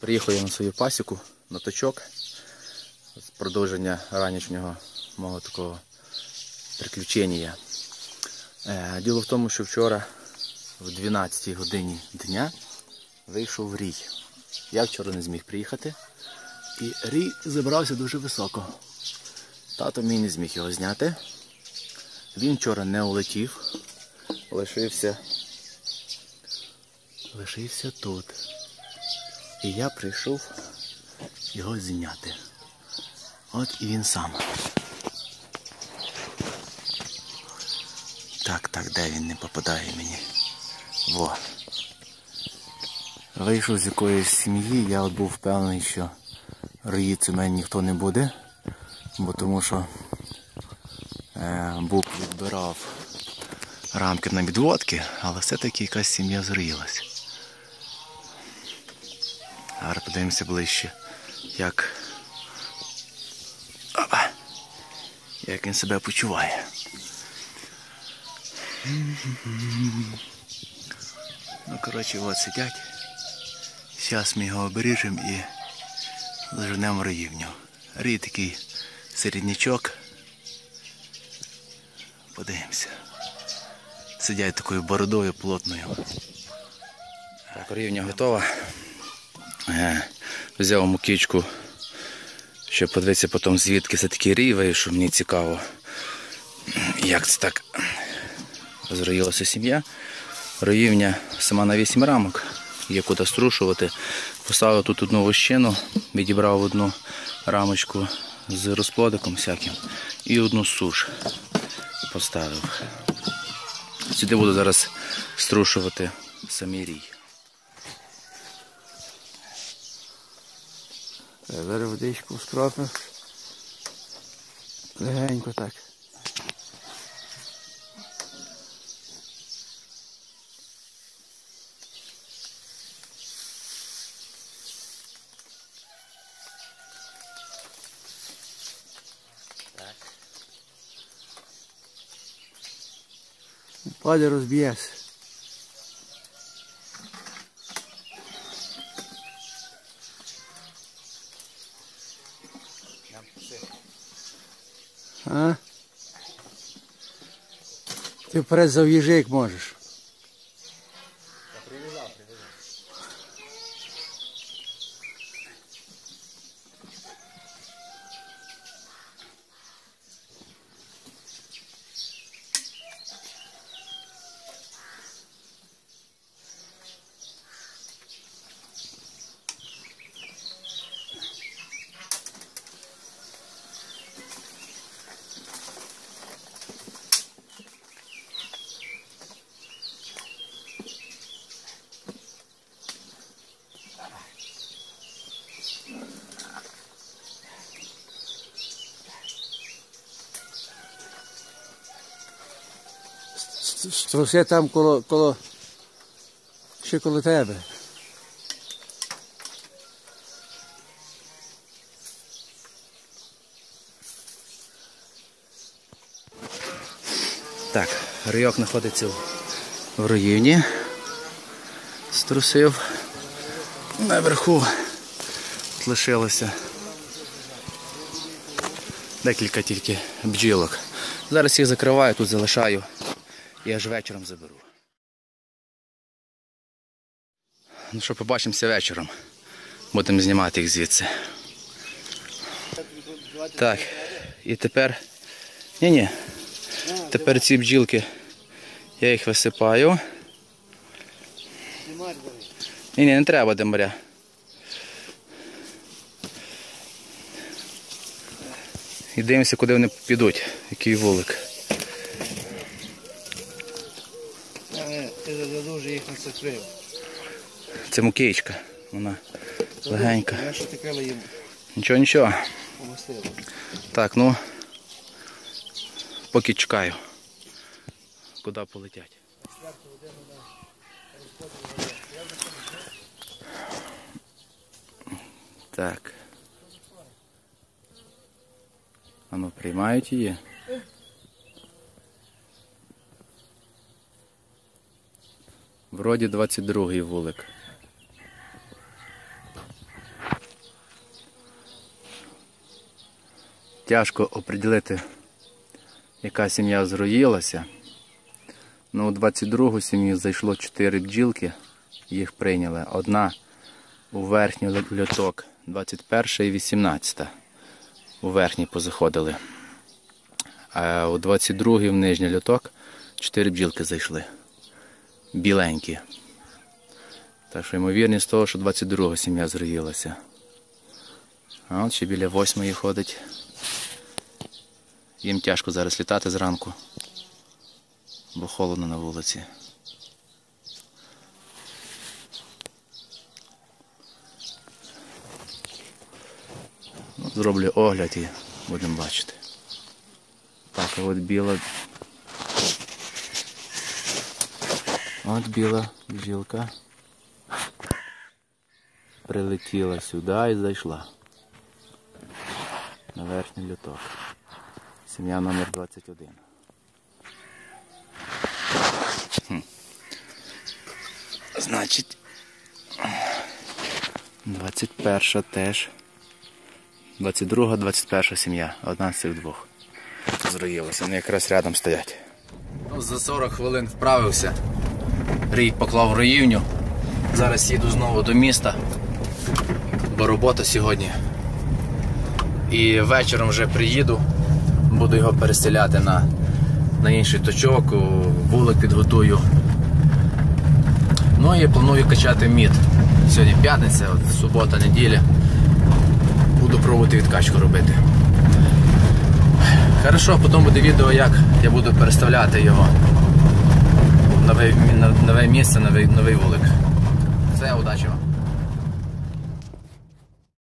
Приїхав я на свою пасіку, на точок. З продовження ранішнього мого такого приключення. Е, Діло в тому, що вчора в 12 годині дня вийшов рій. Я вчора не зміг приїхати. І рій забрався дуже високо. Тато мій не зміг його зняти. Він вчора не улетів, лишився. Лишився тут. І я прийшов його зняти. От і він сам. Так, так, де він не попадає мені. Во. Вийшов з якоїсь сім'ї, я от був впевнений, що роїться мене ніхто не буде, бо тому що е, Бук відбирав рамки на відводки, але все-таки якась сім'я зроїлась. Зараз подивимося ближче, як, як він себе почуває. Ну, коротше, от сидять. Зараз ми його обережемо і заженемо в роївню. Рій такий середнячок. Подивимося. Сидять такою бородою плотною. Так, рівня готова. Взяв мукичку, щоб подивитися потім звідки це такий рій вийшов. Мені цікаво, як це так зроїлася сім'я. Роївня сама на 8 рамок, є куди струшувати. Поставив тут одну вощину, відібрав одну рамочку з розплодиком всяким і одну суш поставив. Сюди буду зараз струшувати самий рій. Agora vou deixar com os próprios vem com o ataque. Olha os bias. А? Ти вперед зав'їжджи, як можеш. Струси там коло, коло, ще коло тебе. Так, райок знаходиться в- руїні. Струсив. Наверху от лишилося декілька тільки бджілок. Зараз їх закриваю, тут залишаю і аж вечором заберу. Ну що, побачимося вечором. Будемо знімати їх звідси. Так, і тепер. Ні-ні. Тепер ці бджілки. Я їх висипаю. Ні, ні, не треба демаря. І дивимося, куди вони підуть, який вулик. Ти дуже їх нацепив. Це мукеєчка. Вона легенька. Я що ти їм Нічого, нічого. помастила. Так, ну поки чекаю. Куди полетять. Так. А ну приймають її. Вроді 22-й вулик. Тяжко оприділити, яка сім'я зруїлася. Ну, у 22-гу сім'ї зайшло 4 бджілки, їх прийняли. Одна у верхній льоток 21 і 18. У верхній позаходили. А у 22-й в нижній льоток 4 бджілки зайшли. Біленькі. Так що ймовірність того, що 22-го сім'я зроїлася. А от ще біля 8 ходить. Їм тяжко зараз літати зранку, бо холодно на вулиці. Зроблю огляд і будемо бачити. Так, а от біла. От біла бджілка. Прилетіла сюди і зайшла. На верхній люток. Сім'я номер 21. Хм. Значить, 21 теж. 22, 21 сім'я. Одна з цих двох. Зроїлася. Вони якраз рядом стоять. Ну, за 40 хвилин вправився. Рій поклав роївню. Зараз їду знову до міста, бо робота сьогодні. І вечором вже приїду, буду його переселяти на, на інший точок, вулик підготую. Ну і планую качати мід. Сьогодні п'ятниця, от субота, неділя. Буду пробувати відкачку робити. Хорошо, потім буде відео, як я буду переставляти його в нове, нове місце, новий, новий вулик. Все, удачі вам.